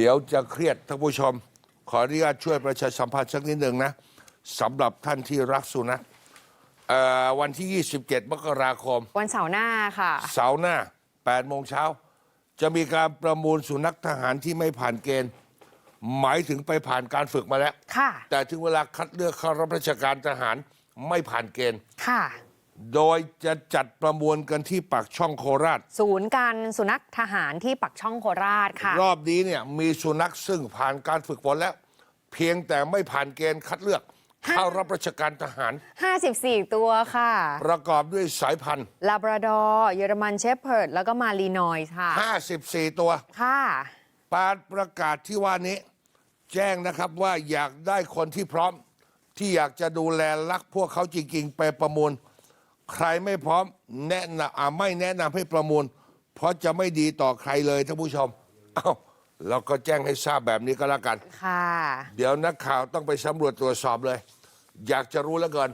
เดี๋ยวจะเครียดท่านผู้ชม ขออนุญาตช่วยประชาสัมพันธ์สักนิดหนึ่งนะสำหรับท่านที่รักสุนัขเอ่อวันที่ 27 มกราคม วันเสาร์หน้าค่ะ เสาร์หน้า 8 โมงเช้า จะมีการประมูลสุนัขทหารที่ไม่ผ่านเกณฑ์ หมายถึงไปผ่านการฝึกมาแล้วค่ะแต่ถึงเวลาคัดเลือกเข้ารับราชการทหารไม่ผ่านเกณฑ์ค่ะ โดยจะจัดประมวลกันที่ปากช่องโคราช ศูนย์การสุนัขทหารที่ปักช่องโคราชค่ะ รอบนี้เนี่ยมีสุนัขซึ่งผ่านการฝึกฝนแล้ว เพียงแต่ไม่ผ่านเกณฑ์คัดเลือก เข้ารับราชการทหาร 54 ตัวค่ะประกอบด้วยสายพันธุ์ ลาบราดอร์เยอรมันเชฟเพิร์ดแล้วก็มารีนอยส์ค่ะ 54 ตัวค่ะ ปาประกาศที่ว่านี้ แจ้งนะครับว่าอยากได้คนที่พร้อม ที่อยากจะดูแลรักพวกเขาจริงๆ ไปประมูล ใครไม่พร้อมแนะนำอ่าไม่แนะนำให้ประมูล เพราะจะไม่ดีต่อใครเลยท่านผู้ชม เอ้าเราก็แจ้งให้ทราบแบบนี้ก็แล้วกัน ค่ะ เดี๋ยวนักข่าวต้องไปสำรวจตรวจสอบเลย อยากจะรู้แล้วเกิน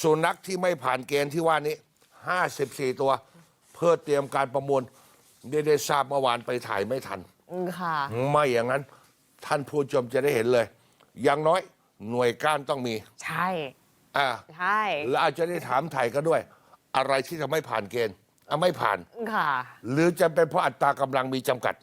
สุนัขที่ไม่ผ่านเกณฑ์ที่ว่านี้ 54 ตัว เพื่อเตรียมการประมูลได้ได้ทราบเมื่อวานไปถ่ายไม่ทันค่ะ ไม่อย่างนั้น ท่านผู้ชมจะได้เห็นเลย อย่างน้อยหน่วยก้านต้องมี ใช่ อ่าใช่แล้วอาจจะได้ถามไทยก็ด้วย อะไรที่ทำให้ผ่านเกณฑ์อะไม่ผ่าน ค่ะ หรือจะเป็นเพราะอัตรากำลังมีจำกัด